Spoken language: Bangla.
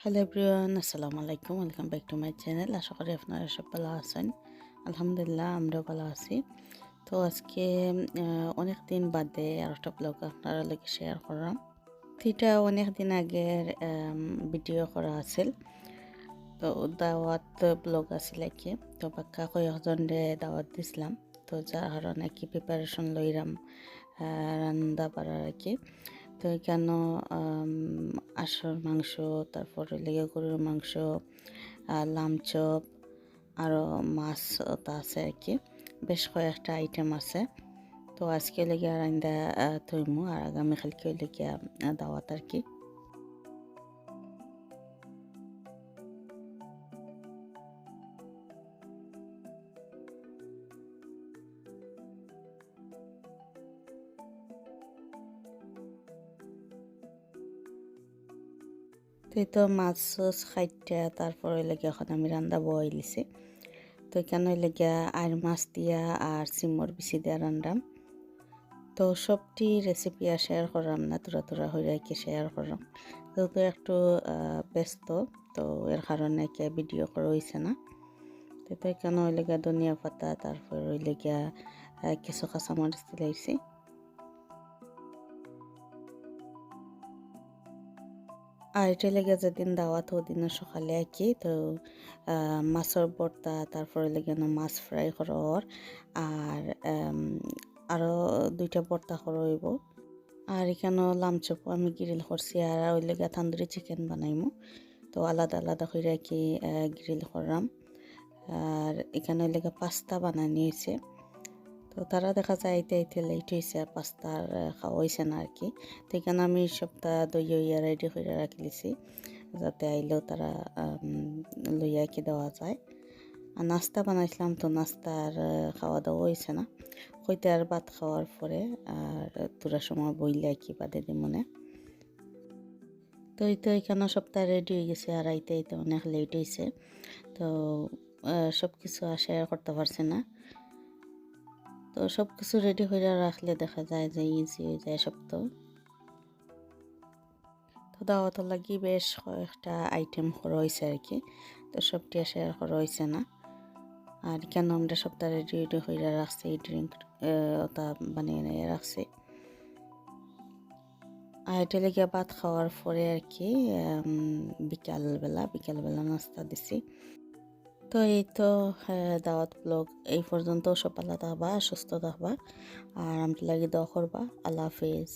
হ্যালো এভরিওয়ান আসসালামু আলাইকুম welcome back to my channel আশা করি আপনারা সব ভালো আছেন আলহামদুলিল্লাহ আমরাও ভালো আছি তো আজকে অনেক দিন বাদে আর একটা ব্লগ আপনারা লোক শেয়ার করলাম এটা অনেক দিন আগের ভিডিও করা আছিল তো দাওয়াত ব্লগ আছিল কি তো বাক্কা কয়েকজনরে দাওয়াত দিছিলাম তো যার কারণে কি প্রিপারেশন লইরাম রান্না বাড়ার আর কি তো এখানে আঁশর মাংস, তারপর লেগে গরুর মাংস লামচপ আরও মাছ আছে আর কি। বেশ কয়েকটা আইটেম আছে। তো আজকে লেগে আর আইন্দা থইমু, আর আগামীকালকে লেগে দাওয়াত আর কি। তো এই তো মাছ খাইটা, তারপর লেগে এখন আমি রান্দা বই লিছি তো এখানে লেগে আর মাছ দিয়া আর সিমর বিচি দিয়া রান্দাম? তো সবটি রেসিপি আর শেয়ার করাম না, তোরা তোরা রেখে শেয়ার করাম। যেহেতু একটু ব্যস্ত, তো এর কারণে কে ভিডিও করা হয়েছে না। তো এখানে ওই লেগে ধনিয়া পাতা, তারপর ওই লেগে কিছু কাঁচামরিচ দিলাইছি। আর এটা লেগে যেদিন দাওয়াত ওদিন সকালে আঁকি তো মাছের বর্তা তারপরে লেগে মাছ ফ্রাই করর আর আরও দুইটা বর্তা করইব আর এখানে লামচপও আমি গ্রিল করছি আর ওই লেগে তান্দুরি চিকেন বানাইমু। তো আলাদা আলাদা করে কি গ্রিল করলাম। আর এখানে লেগে পাস্তা বানানি হয়েছে তো তারা দেখা যায় আইতে আইতে লেট হয়েছে আর পাস্তার খাওয়া হয়েছে না আর কি তো এখানে আমি সপ্তাহ দই ইয়া রেডি করে রাখিলিছি যাতে আইলেও তারা লইয়া কি দেওয়া যায়। আর নাস্তা বানাইছিলাম তো নাস্তার খাওয়া দাওয়া হয়েছে না। হইতে আর ভাত খাওয়ার পরে আর তোরা সময় বইলে কি বাদে দি মনে। তো এই তো এখানে সপ্তাহ রেডি হয়ে গেছে আর আইতে আইতে অনেক লেট হয়েছে তো সব কিছু আর শেয়ার করতে পারছে না। তো সব কিছু রেডি হয়ে রাখলে দেখা যায় যে ইজি হয়ে যায় সব তো। তো দাওয়াত লাগি বেশ কয়েকটা আইটেম করা হয়েছে আর কি, তো সবটি শেয়ার করা হয়েছে না। আর কেন আমরা সবটা রেডি রেডি হয়ে রাখছি ড্রিঙ্ক ওটা বানিয়ে নিয়ে রাখছি। আর এটা লেগে ভাত খাওয়ার পরে আর কি বিকালবেলা বিকালবেলা নাস্তা দিছি। তো এই তো দাওয়াত ব্লগ এই পর্যন্ত। সব আল্লাহ থাকবা সুস্থ থাকবা আর আমি লাগি দোয়া করবা। আল্লাহ হাফিজ।